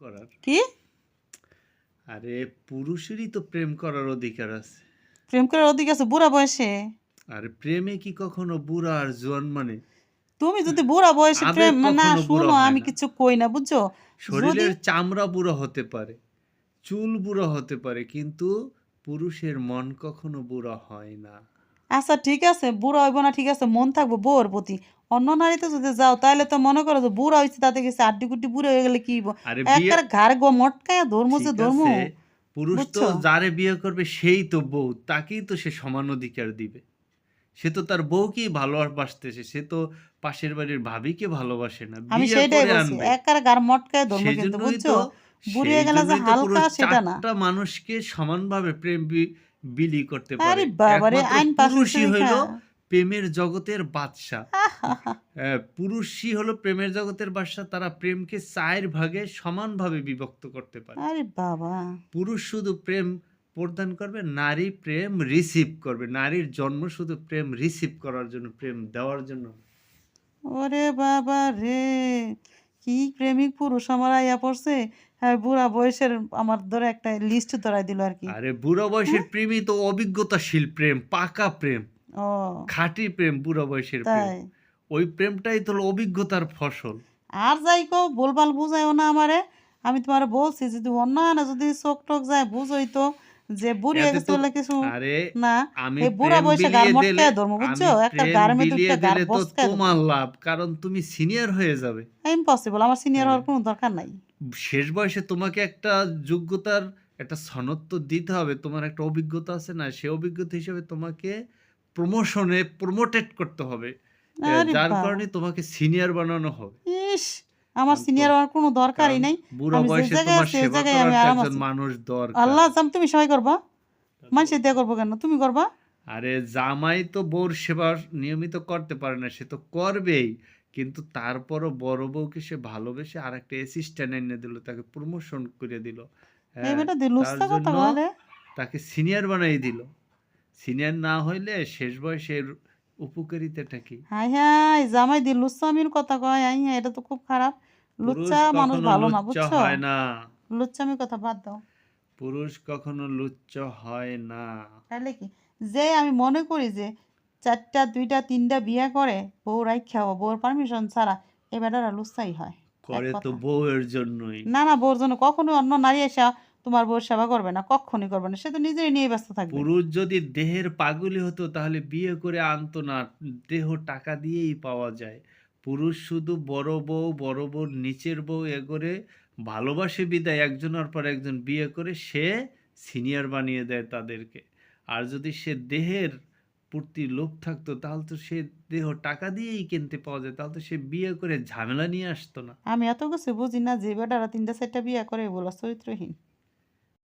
করার। কি? আরে পুরুষেরই তো প্রেম করার অধিকার আছে। প্রেম করার অধিক আছে? বুড়া বয়সে? আরে প্রেমে কি কখনো বুড়া আর জোয়ান মানে? তুমি যদি বুড়া বয়সে প্রেম না শুনো আমি কিছু কই না বুঝছ? শরীরের চামড়া বুড়ো হতে পারে চুল বুড়ো হতে পারে কিন্তু পুরুষের মন কখনো বুড়ো হয় না। আচ্ছা ঠিক আছে বুড়া হইব না ঠিক আছে মন থাকব বউর প্রতি। অন্য নারীতে যদি যাও তাহলে তো মনে করো যে বুড়া হয়েছে তাতে গেছে আড্ডি গুড্ডি বুড়ো হয়ে গেলে কি একবার ঘাড় গো মটকায় ধর্ম যে ধর্ম। পুরুষ তো যারে বিয়ে করবে সেই তো বউ তাকেই তো সে সমান অধিকার দিবে। সে তো তার বউকেই ভালোবাসতেছে সে তো পাশের বাড়ির ভাবিকে ভালোবাসে না আমি সেটাই বলছি একবার ঘাড় মটকায় ধর্ম কিন্তু বুঝছ তো বুড়ি সেই হয়ে গেলে যে হালকা সেটা না। মানুষকে সমানভাবে প্রেম বিলি করতে পারে। পুরুষই হইল প্রেমের জগতের বাদশা পুরুষই হলো প্রেমের জগতের বাদশা তারা প্রেমকে চার ভাগে সমানভাবে বিভক্ত করতে পারে। আরে বাবা। পুরুষ শুধু প্রেম প্রদান করবে নারী প্রেম রিসিভ করবে। নারীর জন্ম শুধু প্রেম রিসিভ করার জন্য প্রেম দেওয়ার জন্য। ওরে বাবা রে। কি প্রেমিক পুরুষ আমার আইয়া পড়ছে? হ্যাঁ বুড়া বয়সের আমার ধরে একটা লিস্ট ধরাই দিল আর কি। আরে বুড়া বয়সের প্রেমই তো অভিজ্ঞতাশীল প্রেম পাকা প্রেম। ও। খাঁটি প্রেম বুড়া বয়সের প্রেম। ওই প্রেমটাই তো অভিজ্ঞতার ফসল। আর যাই কো বলবাল বুঝাইও না আমারে। আমি তোমার বলছি যদি অন্য যদি চোখ টোক যায় বুঝই তো। যে বুড়ি হয়ে গেছে বলে কিছু আরে না আমি এই বুড়া বয়সে গার দিলে ধর্ম বুঝছ? একটা গার মেয়ে গার দিলে তোমার লাভ কারণ তুমি সিনিয়র হয়ে যাবে। ইম্পসিবল আমার সিনিয়র হওয়ার কোনো দরকার নাই। শেষ বয়সে তোমাকে একটা যোগ্যতার একটা সনদ তো দিতে হবে তোমার একটা অভিজ্ঞতা আছে না সে অভিজ্ঞতা হিসেবে তোমাকে প্রমোশনে প্রমোটেড করতে হবে। যার কারণে তোমাকে সিনিয়র বানানো হবে। ইস আমার সিনিয়র হওয়ার কোনো দরকারই নাই। বুড়া বয়সে তোমার সেবা করার আমি তো আরাম একজন মানুষ দরকার। আল্লাহ জাম তুমি সহায় করবা। মানুষের দিয়ে করব কেন? তুমি করবা? আরে জামাই তো বউর সেবা নিয়মিত করতে পারে না সে তো করবেই। কিন্তু তারপরও বড় বউকে সে ভালোবেসে আর একটা অ্যাসিস্ট্যান্ট এনে দিল তাকে প্রমোশন করে দিল। হ্যাঁ, তাকে সিনিয়র বানাই দিল। সিনিয়র না হইলে শেষ বয়সের উপকারিতাটা কি? হাই হাই জামাই দি লুচ্চামির কথা কয় হাই এটা তো খুব খারাপ। লুচ্চা মানুষ ভালো না বুঝছ? হয় না। কথা বাদ দাও। পুরুষ কখনো লুচ্চ হয় না। তাহলে কি? যে আমি মনে করি যে চারটা দুইটা তিনটা বিয়ে করে বউ রাইখাও বউর পারমিশন ছাড়া বেটারা লুচ্চাই হয়। করে তো বউয়ের জন্যই। না না বউর জন্য কখনো অন্য নারী এসে তোমার বউর সেবা করবে না? কখনই করবে না। সে তো নিজেই নিয়ে ব্যস্ত থাকবে। পুরুষ যদি দেহের পাগলি হতো তাহলে বিয়ে করে আনতো না। দেহ টাকা দিয়েই পাওয়া যায়। পুরুষ শুধু বড় বউ বড় বউর নিচের বউ এ করে ভালোবাসে বিদায়। একজনের পর একজন বিয়ে করে সে সিনিয়র বানিয়ে দেয় তাদেরকে। আর যদি সে দেহের প্রতি লোভ থাকতো তাহলে তো সে দেহ টাকা দিয়েই কিনতে পাওয়া যায়। তাহলে তো সে বিয়ে করে ঝামেলা নিয়ে আসতো না। আমি এত কিছু বুঝি না যে বেটারা তিনটা চারটা বিয়ে করে বলা চরিত্রহীন।